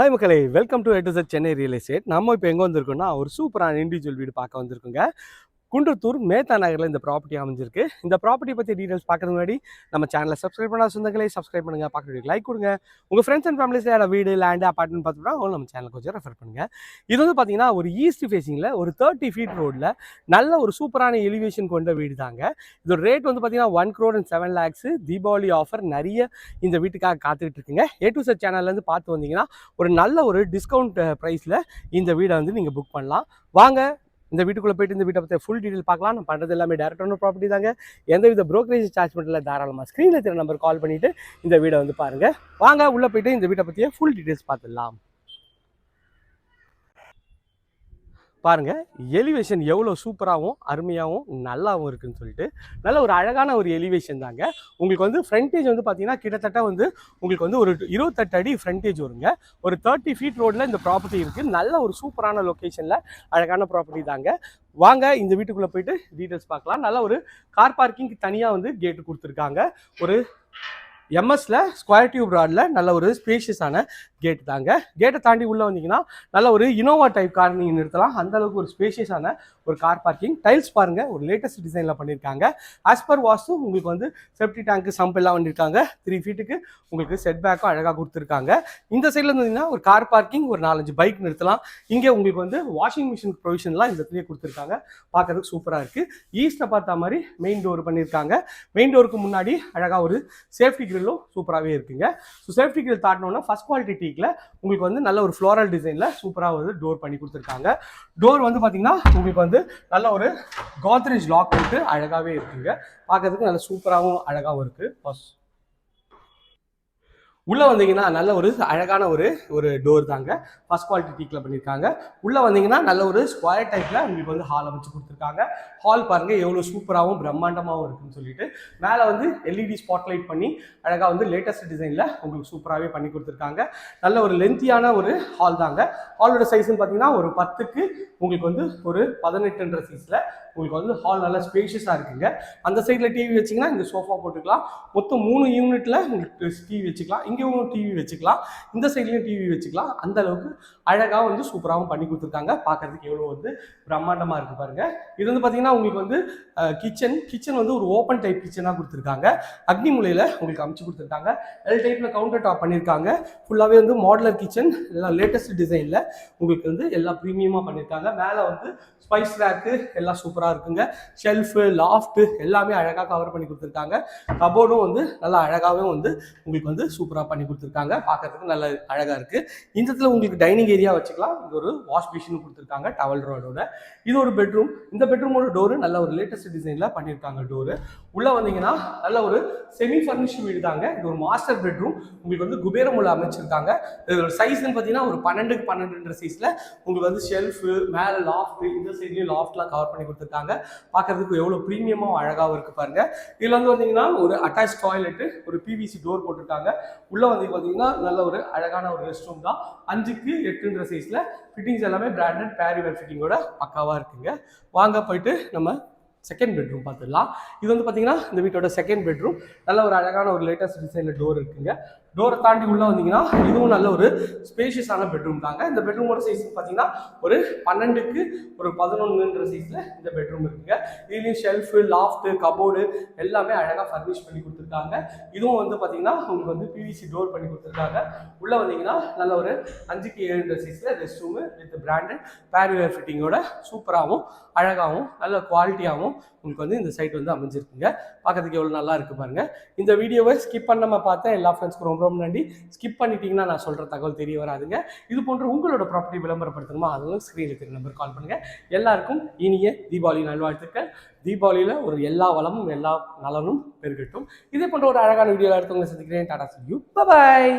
Hi மக்களை welcome to to Chennai real estate நம்ம இப்போ எங்கே வந்திருக்கோம்னா ஒரு சூப்பரான இண்டிவிஜுவல் வீடு பார்க்க வந்திருக்கோங்க. குன்றத்தூர் மேத்தா நகரில் இந்த ப்ராப்பர்ட்டி அமைஞ்சிருக்கு. இந்த ப்ராப்பர்ட்டி பற்றி டீடைல்ஸ் பார்க்கறது முன்னாடி நம்ம சேனலை சப்ஸ்கிரைப் பண்ணாத சொந்தங்களே சப்ஸ்கிரைப் பண்ணுங்க பார்க்குறது லைக் கொடுங்க. உங்கள் ஃப்ரெண்ட்ஸ் அண்ட் ஃபேமிலிஸ் யாராவது வீடு லேண்டு அப்பார்ட்மெண்ட் பார்த்துட்டா அவங்க நம்ம சேனலுக்கு கொஞ்சம் ரெஃபர் பண்ணுங்க. இது வந்து பார்த்தீங்கன்னா ஒரு ஈஸ்ட் ஃபேஸிங்கில் ஒரு தேர்ட்டி ஃபீட் ரோட்டில் நல்ல ஒரு சூப்பரான எலிவேஷன் கொண்ட வீடு தாங்க இதோட ரேட் வந்து பார்த்தீங்கன்னா one crore and seven lakhs Deepavali offer நிறைய இந்த வீட்டுக்காக காத்துக்கிட்டு இருக்குங்க. ஏ டு செட் சேனல்லேருந்து பார்த்து வந்தீங்கன்னா ஒரு நல்ல ஒரு டிஸ்கவுண்ட் ப்ரைஸில் இந்த வீடை வந்து நீங்கள் புக் பண்ணலாம். வாங்க இந்த வீட்டுக்குள்ளே போயிட்டு இந்த வீட்டை பற்றி ஃபுல் டீட்டெயில் பார்க்கலாம். நான் பண்ணுறது எல்லாமே டேரக்டான ப்ராப்பர்ட்டி தாங்க. எந்த வித ப்ரோக்கரேஜ் சார்ஜ் பண்ணல தாராளமாக ஸ்க்ரீனில் திரு நம்பர் கால் பண்ணிவிட்டு இந்த வீடை வந்து பாருங்கள் வாங்க உள்ளே போயிட்டு இந்த வீட்டை பற்றிய ஃபுல் டீட்டெயில்ஸ் பார்த்துடலாம். பாருங்கள் எலிவேஷன் எவ்வளோ சூப்பராகவும் அருமையாகவும் நல்லாவும் இருக்குதுன்னு சொல்லிட்டு நல்ல ஒரு அழகான ஒரு எலிவேஷன் தாங்க. உங்களுக்கு வந்து ஃப்ரண்டேஜ் வந்து பார்த்தீங்கன்னா கிட்டத்தட்ட வந்து உங்களுக்கு வந்து ஒரு இருபத்தெட்டு அடி ஃப்ரண்டேஜ் வருங்க. ஒரு தேர்ட்டி ஃபீட் ரோட்டில் இந்த ப்ராப்பர்ட்டி இருக்குது நல்ல ஒரு சூப்பரான லொக்கேஷனில் அழகான ப்ராப்பர்ட்டி தாங்க. வாங்க இந்த வீட்டுக்குள்ளே போயிட்டு டீட்டெயில்ஸ் பார்க்கலாம். நல்ல ஒரு கார் பார்க்கிங்க்கு தனியாக வந்து கேட்டு கொடுத்துருக்காங்க. ஒரு எம்எஸ்ல ஸ்கொயர் டியூப் ராடில் நல்ல ஒரு ஸ்பேஷியஸான கேட் தாங்க. கேட்டை தாண்டி உள்ளே வந்தீங்கன்னா நல்ல ஒரு இனோவா டைப் கார் நீங்கள் நிறுத்தலாம். அந்த அளவுக்கு ஒரு ஸ்பேஷியஸான ஒரு கார் பார்க்கிங் டைல்ஸ் பாருங்க ஒரு லேட்டஸ்ட் டிசைனில் பண்ணியிருக்காங்க ஆஸ் பர் வாஸ்து உங்களுக்கு வந்து செப்டி டேங்க் சம்ப் எல்லாம் பண்ணியிருக்காங்க த்ரீ ஃபீட்டுக்கு உங்களுக்கு செட் பேக்கும் அழகாக கொடுத்துருக்காங்க. இந்த சைடில் இருந்தீங்கன்னா ஒரு கார் பார்க்கிங் ஒரு நாலஞ்சு பைக் நிறுத்தலாம். இங்கே உங்களுக்கு வந்து வாஷிங் மிஷின் ப்ரொவிஷன்லாம் இந்த இடத்துலயே கொடுத்துருக்காங்க. பார்க்கறதுக்கு சூப்பராக இருக்குது ஈஸ்ட்டை பார்த்தா மாதிரி மெயின் டோர் பண்ணியிருக்காங்க மெயின் டோருக்கு முன்னாடி அழகாக ஒரு சேஃப்டி கிரில்லும் சூப்பராகவே இருக்குங்க. ஸோ சேஃப்டி கிரில் தாட்டினோன்னா ஃபஸ்ட் குவாலிட்டி டீக்கில் உங்களுக்கு வந்து நல்ல ஒரு ஃப்ளோரல் டிசைனில் சூப்பராக வந்து டோர் பண்ணி கொடுத்துருக்காங்க. டோர் வந்து பார்த்தீங்கன்னா உங்களுக்கு வந்து நல்ல ஒரு கோத்ரேஜ் லாக் போட்டு அழகாகவே இருக்குங்க. பார்க்கறதுக்கு நல்ல சூப்பராகவும் அழகாகவும் இருக்குது உள்ளே வந்தீங்கன்னா நல்ல ஒரு அழகான ஒரு ஒரு டோர் தாங்க. ஃபர்ஸ்ட் குவாலிட்டி டீக்கில் பண்ணியிருக்காங்க உள்ளே வந்தீங்கன்னா நல்ல ஒரு ஸ்கொயர் டைப்பில் உங்களுக்கு வந்து ஹால் அமைச்சு கொடுத்துருக்காங்க. ஹால் பாருங்க எவ்வளோ சூப்பராகவும் பிரம்மாண்டமாகவும் இருக்குன்னு சொல்லிட்டு. மேலே வந்து எல்இடி ஸ்பாட்லைட் பண்ணி அழகாக வந்து லேட்டஸ்ட் டிசைனில் உங்களுக்கு சூப்பராகவே பண்ணி கொடுத்துருக்காங்க. நல்ல ஒரு லென்த்தியான ஒரு ஹால் தாங்க. ஹாலோட சைஸ்ன்னு பார்த்தீங்கன்னா ஒரு பத்துக்கு உங்களுக்கு வந்து ஒரு பதினெட்டுன்ற சைஸில் உங்களுக்கு வந்து ஹால் நல்லா ஸ்பேஷியஸாக இருக்குங்க. அந்த சைடில் டிவி வச்சிங்கன்னா இங்கே சோஃபா போட்டுக்கலாம். மொத்தம் மூணு யூனிட்டில் உங்களுக்கு டிவி வச்சுக்கலாம். இங்கேயும் டிவி வச்சுக்கலாம் இந்த சைட்லேயும் டிவி வச்சுக்கலாம். அந்த அளவுக்கு அழகாக வந்து சூப்பராகவும் பண்ணி கொடுத்துருக்காங்க. பார்க்கறதுக்கு எவ்வளோ வந்து பிரம்மாண்டமாக இருக்கு பாருங்க. இது வந்து பார்த்தீங்கன்னா உங்களுக்கு வந்து கிச்சன் கிச்சன் வந்து ஒரு ஓப்பன் டைப் கிச்சனாக கொடுத்துருக்காங்க. அக்னி மூலையில் உங்களுக்கு அமைச்சு கொடுத்துருக்காங்க. எல் டைப்பில் கவுண்டர் டாப் பண்ணியிருக்காங்க. ஃபுல்லாகவே வந்து மாடலர் கிச்சன் எல்லாம் லேட்டஸ்ட் டிசைனில் உங்களுக்கு வந்து எல்லாம் ப்ரீமியமாக பண்ணியிருக்காங்க. மேலே வந்து ஸ்பைஸ் ரேக்கு எல்லாம் சூப்பராக இருக்குங்க. ஷெல்ஃபு லாஃப்ட்டு எல்லாமே அழகாக கவர் பண்ணி கொடுத்துருக்காங்க. கபோர்டும் வந்து நல்லா அழகாகவே வந்து உங்களுக்கு வந்து சூப்பராக பண்ணி கொடுத்துருக்காங்க. பார்க்கறதுக்கு நல்ல அழகாக இருக்குது இந்த இடத்துல உங்களுக்கு டைனிங் ஏரியா வச்சுக்கலாம். இங்கே ஒரு வாஷ் மிஷின் கொடுத்துருக்காங்க டவல் ரோடோட இது ஒரு பெட்ரூம் இந்த பெட்ரூமோட டோரு நல்ல ஒரு லேட்டஸ்ட் டிசைனில் பண்ணியிருக்காங்க டோரு உள்ளே வந்தீங்கன்னா நல்ல ஒரு செமி ஃபர்னிஷ் வீடு தாங்க. இது ஒரு மாஸ்டர் பெட்ரூம் உங்களுக்கு வந்து குபேரம் உள்ள அமைச்சிருக்காங்க. இதோட சைஸ்ன்னு பார்த்தீங்கன்னா ஒரு பன்னெண்டுக்கு பன்னெண்டுன்ற சைஸில் உங்களுக்கு வந்து ஷெல்ஃபு மேலே லாஃப்ட் இந்த சைட்லேயும் லாஃப்ட்லாம் கவர் பண்ணி கொடுத்துருக்காங்க. பார்க்குறதுக்கு எவ்வளோ ப்ரீமியமாக அழகாகவும் இருக்குது பாருங்கள் இதில் வந்து பார்த்தீங்கன்னா ஒரு அட்டாச் டாய்லெட்டு ஒரு பிவிசி டோர் போட்டிருக்காங்க. உள்ளே வந்து பார்த்தீங்கன்னா நல்ல ஒரு அழகான ஒரு ரெஸ்ட் ரூம் தான். அஞ்சுக்கு எட்டுன்ற சைஸில் ஃபிட்டிங்ஸ் எல்லாமே பிராண்டட் பேரிவர் ஃபிட்டிங்கோட பக்காவாக இருக்குங்க. வாங்க போயிட்டு நம்ம செகண்ட் பெட்ரூம் பார்த்துடலாம். இது வந்து பார்த்தீங்கன்னா இந்த வீட்டோட செகண்ட் பெட்ரூம் நல்ல ஒரு அழகான ஒரு லேட்டஸ்ட் டிசைனில் டோர் இருக்குங்க. டோரை தாண்டி உள்ளே வந்தீங்கன்னா இதுவும் நல்ல ஒரு ஸ்பேஷியஸான பெட்ரூம் தாங்க. இந்த பெட்ரூமோட சைஸ் பார்த்தீங்கன்னா ஒரு பன்னெண்டுக்கு ஒரு பதினொன்றுன்ற சைஸில் இந்த பெட்ரூம் இருக்குங்க. இதுலேயும் ஷெல்ஃபு லாஃப்ட்டு கபோர்டு எல்லாமே அழகாக ஃபர்னிஷ் பண்ணி கொடுத்துருக்காங்க. இதுவும் வந்து பார்த்தீங்கன்னா உங்களுக்கு வந்து பிவிசி டோர் பண்ணி கொடுத்துருக்காங்க. உள்ளே வந்தீங்கன்னா நல்ல ஒரு அஞ்சுக்கு ஏழுன்ற சைஸில் rest room with branded Parryware ஃபிட்டிங்கோட சூப்பராகவும் அழகாகவும் நல்ல குவாலிட்டியாகவும் உங்களுக்கு வந்து இந்த சைட் வந்து அமைஞ்சிருக்குங்க. பார்க்கறதுக்கு எவ்வளோ நல்லா இருக்கு பாருங்க. இந்த வீடியோவை ஸ்கிப் பண்ணாமல் பார்த்தேன் எல்லா ஃப்ரெண்ட்ஸ்க்கும் ரொம்ப ரொம்ப நன்றி. ஸ்கிப் பண்ணிட்டீங்கன்னா நான் சொல்கிற தகவல் தெரிய வராதுங்க. இது போன்ற உங்களோட ப்ராப்பர்ட்டி விளம்பரப்படுத்தணுமா? அதுவும் ஸ்க்ரீனில் தெரிய நம்பர் கால் பண்ணுங்கள் எல்லாருக்கும் இனிய தீபாவளி நல்வாழ்த்துக்கள். தீபாவளியில் ஒரு எல்லா வளமும் எல்லா நலனும் பெருகட்டும். இதே போன்ற ஒரு அழகான வீடியோவில் எடுத்து உங்களை சந்திக்கிறேன். டாடா யூ. பாய்